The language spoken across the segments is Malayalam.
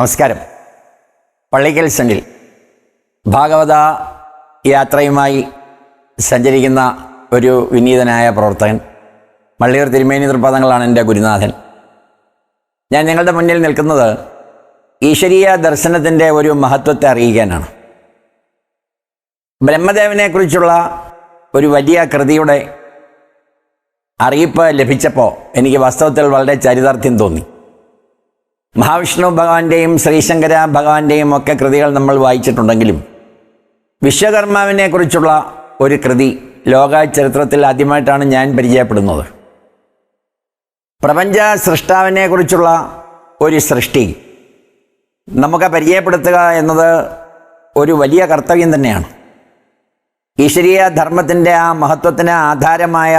നമസ്കാരം. പള്ളിക്കൽ സെന്റിൽ ഭാഗവത യാത്രയുമായി സഞ്ചരിക്കുന്ന ഒരു വിനീതനായ പ്രവർത്തകൻ മള്ളിയൂർ തിരുമേനി തൃപ്പാദങ്ങളാണ് എന്റെ ഗുരുനാഥൻ. ഞാൻ ഞങ്ങളുടെ മുന്നിൽ നിൽക്കുന്നത് ഈശ്വരീയ ദർശനത്തിന്റെ ഒരു മഹത്വത്തെ അറിയിക്കാനാണ്. ബ്രഹ്മദേവനെക്കുറിച്ചുള്ള ഒരു വലിയ കൃതിയുടെ അറിയിപ്പ് ലഭിച്ചപ്പോൾ എനിക്ക് വാസ്തവത്തിൽ വളരെ ചരിതാർത്ഥ്യം തോന്നി. മഹാവിഷ്ണു ഭഗവാന്റെയും ശ്രീശങ്കര ഭഗവാന്റെയും ഒക്കെ കൃതികൾ നമ്മൾ വായിച്ചിട്ടുണ്ടെങ്കിലും വിശ്വകർമാവിനെ കുറിച്ചുള്ള ഒരു കൃതി ലോക ചരിത്രത്തിൽ ആദ്യമായിട്ടാണ് ഞാൻ പരിചയപ്പെടുന്നത്. പ്രപഞ്ച സൃഷ്ടാവിനെ കുറിച്ചുള്ള ഒരു സൃഷ്ടി നമുക്ക് പരിചയപ്പെടുത്തുക എന്നത് ഒരു വലിയ കർത്തവ്യം തന്നെയാണ്. ഈശ്വരീയ ധർമ്മത്തിന്റെ ആ മഹത്വത്തിന് ആധാരമായ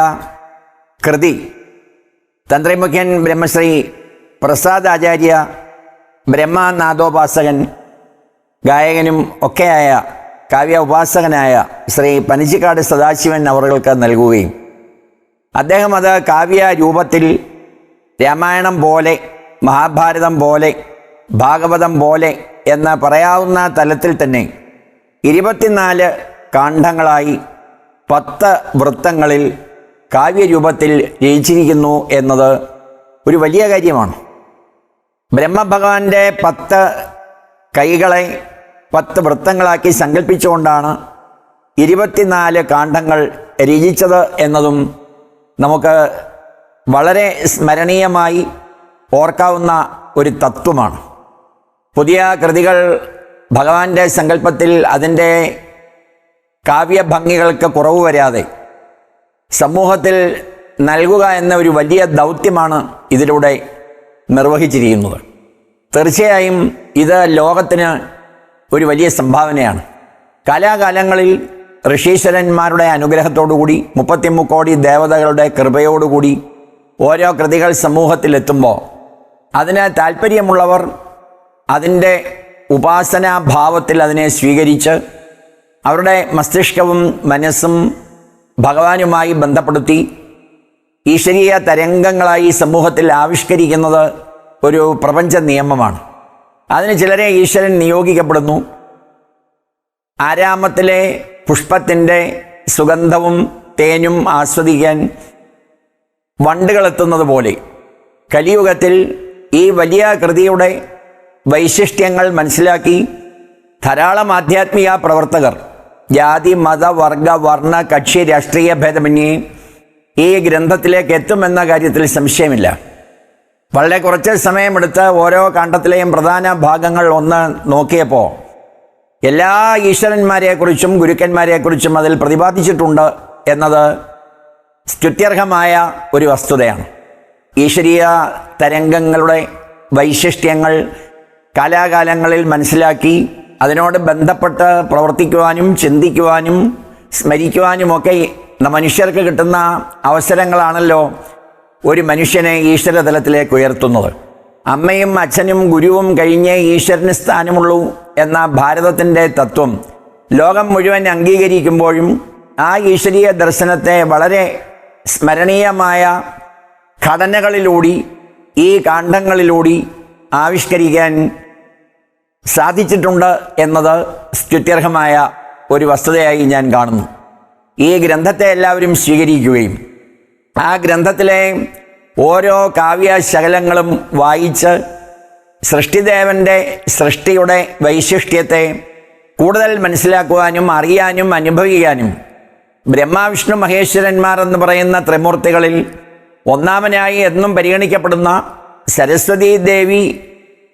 കൃതി തന്ത്രിമുഖ്യൻ ബ്രഹ്മശ്രീ പ്രസാദ് ആചാര്യ ബ്രഹ്മനാഥോപാസകൻ ഗായകനും ഒക്കെയായ കാവ്യ ഉപാസകനായ ശ്രീ പനിച്ചിക്കാട് സദാശിവൻ അവർക്ക് നൽകുകയും അദ്ദേഹം അത് കാവ്യ രൂപത്തിൽ രാമായണം പോലെ മഹാഭാരതം പോലെ ഭാഗവതം പോലെ എന്ന് പറയാവുന്ന തലത്തിൽ തന്നെ ഇരുപത്തിനാല് കാണ്ഡങ്ങളായി പത്ത് വൃത്തങ്ങളിൽ കാവ്യരൂപത്തിൽ രചിച്ചിരിക്കുന്നു എന്നത് ഒരു വലിയ കാര്യമാണ്. ബ്രഹ്മഭഗവാന്റെ പത്ത് കൈകളെ പത്ത് വൃത്തങ്ങളാക്കി സങ്കല്പിച്ചുകൊണ്ടാണ് ഇരുപത്തിനാല് കാണ്ഡങ്ങൾ രചിച്ചത് എന്നതും നമുക്ക് വളരെ സ്മരണീയമായി ഓർക്കാവുന്ന ഒരു തത്വമാണ്. പുതിയ കൃതികൾ ഭഗവാന്റെ സങ്കല്പത്തിൽ അതിന്റെ കാവ്യഭംഗികൾക്ക് കുറവ് വരാതെ സമൂഹത്തിൽ നൽകുക എന്ന ഒരു വലിയ ദൗത്യമാണ് ഇതിലൂടെ നിർവഹിച്ചിരിക്കുന്നത്. തീർച്ചയായും ഇത് ലോകത്തിന് ഒരു വലിയ സംഭാവനയാണ്. കാലാകാലങ്ങളിൽ ഋഷീശ്വരന്മാരുടെ അനുഗ്രഹത്തോടുകൂടി മുപ്പത്തിമുക്കോടി ദേവതകളുടെ കൃപയോടുകൂടി ഓരോ കൃതികൾ സമൂഹത്തിലെത്തുമ്പോൾ അതിന് താല്പര്യമുള്ളവർ അതിന്റെ ഉപാസനാഭാവത്തിൽ അതിനെ സ്വീകരിച്ച് അവരുടെ മസ്തിഷ്കവും മനസ്സും ഭഗവാനുമായി ബന്ധപ്പെടുത്തി ഈശ്വരീയ തരംഗങ്ങളായി സമൂഹത്തിൽ ആവിഷ്കരിക്കുന്നത് ഒരു പ്രപഞ്ച നിയമമാണ്. അതിന് ചിലരെ ഈശ്വരൻ നിയോഗിക്കപ്പെടുന്നു. ആരാമത്തിലെ പുഷ്പത്തിന്റെ സുഗന്ധവും തേനും ആസ്വദിക്കാൻ വണ്ടുകളെത്തുന്നത് പോലെ കലിയുഗത്തിൽ ഈ വലിയ കൃതിയുടെ വൈശിഷ്ട്യങ്ങൾ മനസ്സിലാക്കി ധാരാളം ആധ്യാത്മിക പ്രവർത്തകർ ജാതി മത വർഗ വർണ കക്ഷി രാഷ്ട്രീയ ഭേദമന്യേ ഈ ഗ്രന്ഥത്തിലേക്ക് എത്തുമെന്ന കാര്യത്തിൽ സംശയമില്ല. വളരെ കുറച്ച് സമയമെടുത്ത് ഓരോ കാണ്ഡത്തിലെയും പ്രധാന ഭാഗങ്ങൾ ഒന്ന് നോക്കിയപ്പോൾ എല്ലാ ഈശ്വരന്മാരെക്കുറിച്ചും ഗുരുക്കന്മാരെക്കുറിച്ചും അതിൽ പ്രതിപാദിച്ചിട്ടുണ്ട് എന്നത് സ്തുത്യർഹമായ ഒരു വസ്തുതയാണ്. ഈശ്വരീയ തരംഗങ്ങളുടെ വൈശിഷ്ട്യങ്ങൾ കാലാകാലങ്ങളിൽ മനസ്സിലാക്കി അതിനോട് ബന്ധപ്പെട്ട് പ്രവർത്തിക്കുവാനും ചിന്തിക്കുവാനും സ്മരിക്കുവാനുമൊക്കെ മനുഷ്യർക്ക് കിട്ടുന്ന അവസരങ്ങളാണല്ലോ ഒരു മനുഷ്യനെ ഈശ്വര തലത്തിലേക്ക് ഉയർത്തുന്നത്. അമ്മയും അച്ഛനും ഗുരുവും കഴിഞ്ഞേ ഈശ്വരന് സ്ഥാനമുള്ളൂ എന്ന ഭാരതത്തിന്റെ തത്വം ലോകം മുഴുവൻ അംഗീകരിക്കുമ്പോഴും ആ ഈശ്വരീയ ദർശനത്തെ വളരെ സ്മരണീയമായ ഘടനകളിലൂടി ഈ കാണ്ഡങ്ങളിലൂടി ആവിഷ്കരിക്കാൻ സാധിച്ചിട്ടുണ്ട് എന്നത് സ്തുത്യർഹമായ ഒരു വസ്തുതയായി ഞാൻ കാണുന്നു. ഈ ഗ്രന്ഥത്തെ എല്ലാവരും സ്വീകരിക്കുകയും ആ ഗ്രന്ഥത്തിലെ ഓരോ കാവ്യശകലങ്ങളും വായിച്ച് സൃഷ്ടിദേവന്റെ സൃഷ്ടിയുടെ വൈശിഷ്ട്യത്തെ കൂടുതൽ മനസ്സിലാക്കുവാനും അറിയാനും അനുഭവിക്കാനും ബ്രഹ്മാവിഷ്ണു മഹേശ്വരന്മാർ എന്ന് പറയുന്ന ത്രിമൂർത്തികളിൽ ഒന്നാമനായി എന്നും പരിഗണിക്കപ്പെടുന്ന സരസ്വതി ദേവി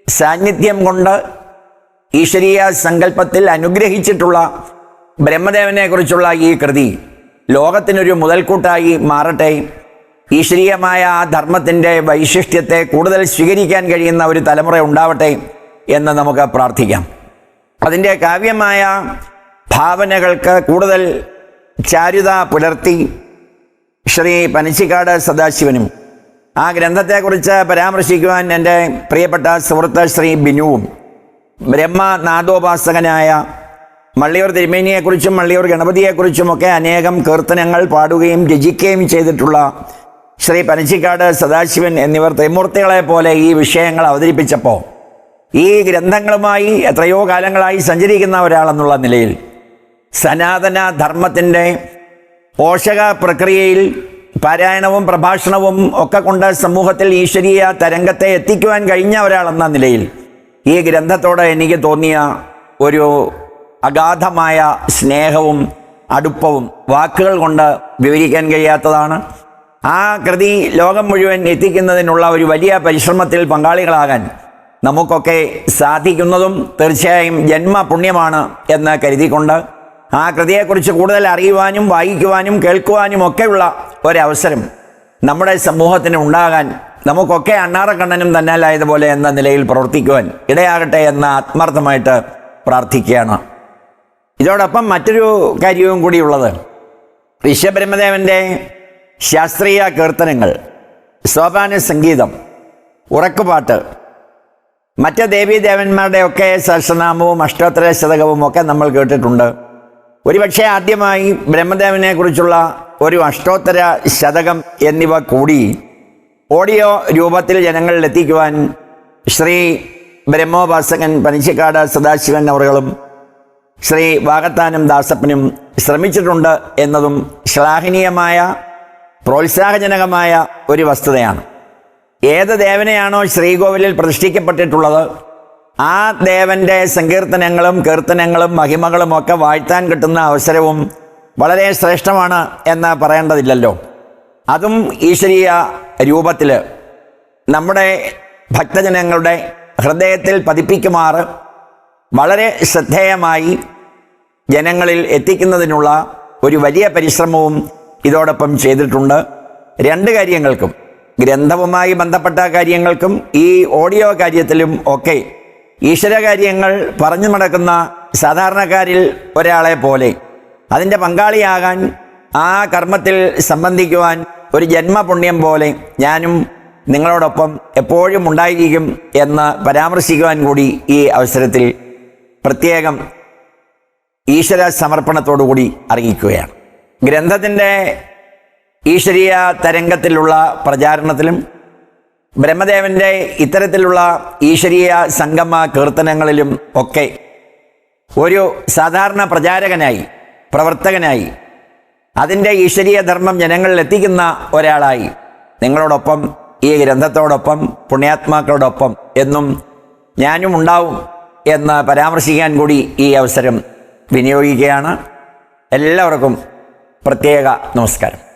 സാന്നിധ്യം കൊണ്ട് ഈശ്വരീയ സങ്കല്പത്തിൽ അനുഗ്രഹിച്ചിട്ടുള്ള ബ്രഹ്മദേവനെക്കുറിച്ചുള്ള ഈ കൃതി ലോകത്തിനൊരു മുതൽക്കൂട്ടായി മാറട്ടെ. ഈശ്വരീയമായ ആ ധർമ്മത്തിന്റെ വൈശിഷ്ട്യത്തെ കൂടുതൽ സ്വീകരിക്കാൻ കഴിയുന്ന ഒരു തലമുറ ഉണ്ടാവട്ടെ എന്ന് നമുക്ക് പ്രാർത്ഥിക്കാം. അതിന്റെ കാവ്യമായ ഭാവനകൾക്ക് കൂടുതൽ ചാരുത പുലർത്തി ശ്രീ പനച്ചിക്കാട് സദാശിവനും ആ ഗ്രന്ഥത്തെക്കുറിച്ച് പരാമർശിക്കുവാൻ എന്റെ പ്രിയപ്പെട്ട സുഹൃത്ത് ശ്രീ ബിനുവും ബ്രഹ്മനാഥോപാസകനായ മള്ളിയൂർ തിരുമേനിയെക്കുറിച്ചും മള്ളിയൂർ ഗണപതിയെക്കുറിച്ചുമൊക്കെ അനേകം കീർത്തനങ്ങൾ പാടുകയും രചിക്കുകയും ചെയ്തിട്ടുള്ള ശ്രീ പനച്ചിക്കാട് സദാശിവൻ എന്നിവർ ത്രിമൂർത്തികളെ പോലെ ഈ വിഷയങ്ങൾ അവതരിപ്പിച്ചപ്പോൾ ഈ ഗ്രന്ഥങ്ങളുമായി എത്രയോ കാലങ്ങളായി സഞ്ചരിക്കുന്ന ഒരാളെന്നുള്ള നിലയിൽ സനാതന ധർമ്മത്തിന്റെ പോഷക പ്രക്രിയയിൽ പാരായണവും പ്രഭാഷണവും ഒക്കെ കൊണ്ട് സമൂഹത്തിൽ ഈശ്വരീയ തരംഗത്തെ എത്തിക്കുവാൻ കഴിഞ്ഞ ഒരാളെന്ന നിലയിൽ ഈ ഗ്രന്ഥത്തോട് എനിക്ക് തോന്നിയ ഒരു അഗാധമായ സ്നേഹവും അടുപ്പവും വാക്കുകൾ കൊണ്ട് വിവരിക്കാൻ കഴിയാത്തതാണ്. ആ കൃതി ലോകം മുഴുവൻ എത്തിക്കുന്നതിനുള്ള ഒരു വലിയ പരിശ്രമത്തിൽ പങ്കാളികളാകാൻ നമുക്കൊക്കെ സാധിക്കുന്നതും തീർച്ചയായും ജന്മപുണ്യമാണ് എന്ന് കരുതിക്കൊണ്ട് ആ കൃതിയെക്കുറിച്ച് കൂടുതൽ അറിയുവാനും വായിക്കുവാനും കേൾക്കുവാനും ഒക്കെയുള്ള ഒരവസരം നമ്മുടെ സമൂഹത്തിന് ഉണ്ടാകാൻ നമുക്കൊക്കെ അണ്ണാറക്കണ്ണനും തന്നാലായതുപോലെ എന്ന നിലയിൽ പ്രവർത്തിക്കുവാൻ ഇടയാകട്ടെ എന്ന് ആത്മാർത്ഥമായിട്ട് പ്രാർത്ഥിക്കുകയാണ്. ഇതോടൊപ്പം മറ്റൊരു കാര്യവും കൂടിയുള്ളത്. ഋഷ്യബ്രഹ്മദേവന്റെ ശാസ്ത്രീയ കീർത്തനങ്ങൾ സോപാന സംഗീതം ഉറക്കുപാട്ട് മറ്റ് ദേവീദേവന്മാരുടെയൊക്കെ സഹസ്രനാമവും അഷ്ടോത്തര ശതകവും ഒക്കെ നമ്മൾ കേട്ടിട്ടുണ്ട്. ഒരുപക്ഷെ ആദ്യമായി ബ്രഹ്മദേവനെ കുറിച്ചുള്ള ഒരു അഷ്ടോത്തര ശതകം എന്നിവ കൂടി ഓഡിയോ രൂപത്തിൽ ജനങ്ങളിൽ എത്തിക്കുവാൻ ശ്രീ ബ്രഹ്മോപാസകൻ പനിച്ചിക്കാട് സദാശിവൻ അവറുകളും ശ്രീ വാകത്താനും ദാസപ്പനും ശ്രമിച്ചിട്ടുണ്ട് എന്നതും ശ്ലാഘനീയമായ പ്രോത്സാഹജനകമായ ഒരു വസ്തുതയാണ്. ഏത് ദേവനെയാണോ ശ്രീകോവിലിൽ പ്രതിഷ്ഠിക്കപ്പെട്ടിട്ടുള്ളത് ആ ദേവന്റെ സങ്കീർത്തനങ്ങളും കീർത്തനങ്ങളും മഹിമകളും ഒക്കെ വാഴ്ത്താൻ കിട്ടുന്ന അവസരവും വളരെ ശ്രേഷ്ഠമാണ് എന്ന് പറയേണ്ടതില്ലല്ലോ. അതും ഈശ്വരീയ രൂപത്തിൽ നമ്മുടെ ഭക്തജനങ്ങളുടെ ഹൃദയത്തിൽ പതിപ്പിക്കുമാറ് വളരെ ശ്രദ്ധേയമായി ജനങ്ങളിൽ എത്തിക്കുന്നതിനുള്ള ഒരു വലിയ പരിശ്രമവും ഇതോടൊപ്പം ചെയ്തിട്ടുണ്ട്. രണ്ട് കാര്യങ്ങൾക്കും ഗ്രന്ഥവുമായി ബന്ധപ്പെട്ട കാര്യങ്ങൾക്കും ഈ ഓഡിയോ കാര്യത്തിലും ഒക്കെ ഈശ്വര കാര്യങ്ങൾ പറഞ്ഞു നടക്കുന്ന സാധാരണക്കാരിൽ ഒരാളെ പോലെ അതിന്റെ പങ്കാളിയാകാൻ ആ കർമ്മത്തിൽ സംബന്ധിക്കുവാൻ ഒരു ജന്മപുണ്യം പോലെ ഞാനും നിങ്ങളോടൊപ്പം എപ്പോഴും ഉണ്ടായിരിക്കും എന്ന് പരാമർശിക്കുവാൻ കൂടി ഈ അവസരത്തിൽ പ്രത്യേകം ഈശ്വര സമർപ്പണത്തോടുകൂടി അറിയിക്കുകയാണ്. ഗ്രന്ഥത്തിന്റെ ഈശ്വരീയ തരംഗത്തിലുള്ള പ്രചാരണത്തിലും ബ്രഹ്മദേവന്റെ ഇത്തരത്തിലുള്ള ഈശ്വരീയ സംഗമ കീർത്തനങ്ങളിലും ഒക്കെ ഒരു സാധാരണ പ്രചാരകനായി പ്രവർത്തകനായി അതിന്റെ ഈശ്വരീയ ധർമ്മം ജനങ്ങളിൽ എത്തിക്കുന്ന ഒരാളായി നിങ്ങളോടൊപ്പം ഈ ഗ്രന്ഥത്തോടൊപ്പം പുണ്യാത്മാക്കളോടൊപ്പം എന്നും ഞാനും ഉണ്ടാവും. എന്ന് പരാമർശിക്കാൻ കൂടി ഈ അവസരം വിനിയോഗിക്കുകയാണ്. എല്ലാവർക്കും പ്രത്യേക നമസ്കാരം.